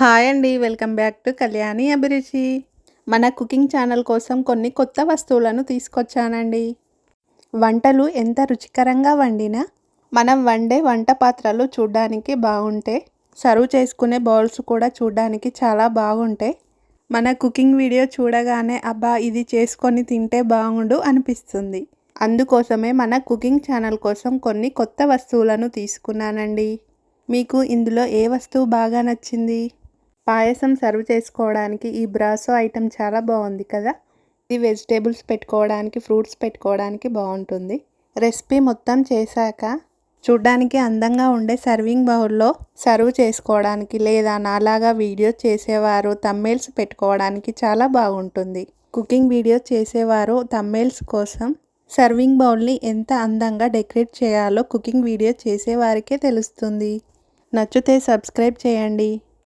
Hi అండి welcome back to Kalyani అభిరుచి. మన కుకింగ్ ఛానల్ కోసం కొన్ని కొత్త వస్తువులను తీసుకొచ్చానండి. వంటలు ఎంత రుచికరంగా వండినా మనం వండే వంట పాత్రలు చూడ్డానికి బాగుంటే సర్వ్ చేసుకునే బౌల్స్ కూడా చూడ్డానికి చాలా బాగుంటాయి మన కుకింగ్ వీడియో చూడగానే అబ్బా ఇది చేసుకొని తింటే బాగుండు అనిపిస్తుంది. అందుకోసమే మన కుకింగ్ ఛానల్ కోసం కొన్ని కొత్త వస్తువులను తీసుకున్నానండి. మీకు ఇందులో ఏ వస్తువు బాగా నచ్చింది? పాయసం సర్వ్ చేసుకోవడానికి ఈ బ్రాసో ఐటెం చాలా బాగుంది కదా. ఇది వెజిటేబుల్స్ పెట్టుకోవడానికి ఫ్రూట్స్ పెట్టుకోవడానికి బాగుంటుంది. రెసిపీ మొత్తం చేశాక చూడ్డానికి అందంగా ఉండే సర్వింగ్ బౌల్లో సర్వ్ చేసుకోవడానికి లేదా నాలాగా వీడియో చేసేవారు తమ్మేల్స్ పెట్టుకోవడానికి చాలా బాగుంటుంది. కుకింగ్ వీడియో చేసేవారు తమ్మేల్స్ కోసం సర్వింగ్ బౌల్ని ఎంత అందంగా డెకరేట్ చేయాలో కుకింగ్ వీడియో చేసేవారికే తెలుస్తుంది. నచ్చితే సబ్స్క్రైబ్ చేయండి.